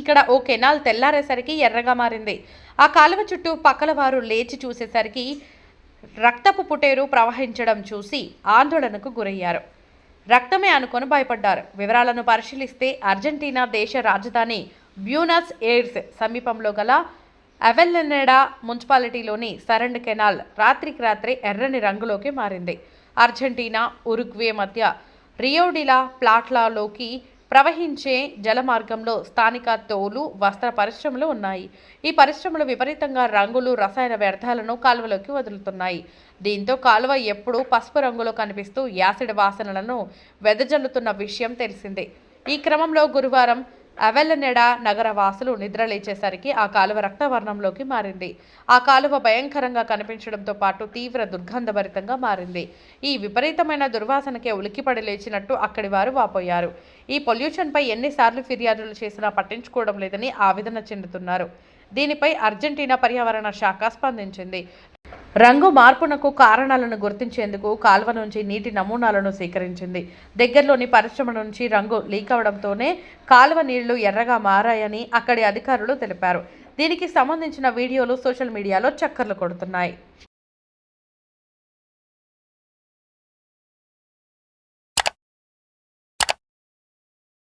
ఇక్కడ ఓ కెనాల్ తెల్లారేసరికి ఎర్రగా మారింది. ఆ కాలువ చుట్టూ పక్కల వారు లేచి చూసేసరికి రక్తపు పుటేరు ప్రవహించడం చూసి ఆందోళనకు గురయ్యారు. రక్తమే అనుకొని భయపడ్డారు. వివరాలను పరిశీలిస్తే అర్జెంటీనా దేశ రాజధాని బ్యూనస్ ఎయిర్స్ సమీపంలో గల అవెల్లెనెడా మున్సిపాలిటీలోని సరండ్ కెనాల్ రాత్రికి రాత్రి ఎర్రని రంగులోకి మారింది. అర్జెంటీనా ఉరుగ్వే మధ్య రియోడిలా ప్లాట్లాలోకి ప్రవహించే జలమార్గంలో స్థానిక తోలు వస్త్ర పరిశ్రమలు ఉన్నాయి. ఈ పరిశ్రమలు విపరీతంగా రంగులు రసాయన వ్యర్థాలను కాలువలోకి వదులుతున్నాయి. దీంతో కాలువ ఎప్పుడూ పసుపు రంగులో కనిపిస్తూ యాసిడ్ వాసనలను వెదజల్లుతున్న విషయం తెలిసిందే. ఈ క్రమంలో గురువారం అవెల్లనెడ నగర వాసులు నిద్రలేచేసరికి ఆ కాలువ రక్తవర్ణంలోకి మారింది. ఆ కాలువ భయంకరంగా కనిపించడంతో పాటు తీవ్ర దుర్గంధభరితంగా మారింది. ఈ విపరీతమైన దుర్వాసనకే ఉలిక్కిపడి లేచినట్టు అక్కడి వారు వాపోయారు. ఈ పొల్యూషన్పై ఎన్నిసార్లు ఫిర్యాదులు చేసినా పట్టించుకోవడం లేదని ఆవేదన చెందుతున్నారు. దీనిపై అర్జెంటీనా పర్యావరణ శాఖ స్పందించింది. రంగు మార్పునకు కారణాలను గుర్తించేందుకు కాల్వ నుంచి నీటి నమూనాలను సేకరించింది. దగ్గరలోని పరిశ్రమ నుంచి రంగు లీక్ అవడంతోనే కాలువ నీళ్ళు ఎర్రగా మారాయని అక్కడి అధికారులు తెలిపారు. దీనికి సంబంధించిన వీడియోలు సోషల్ మీడియాలో చక్కర్లు కొడుతున్నాయి.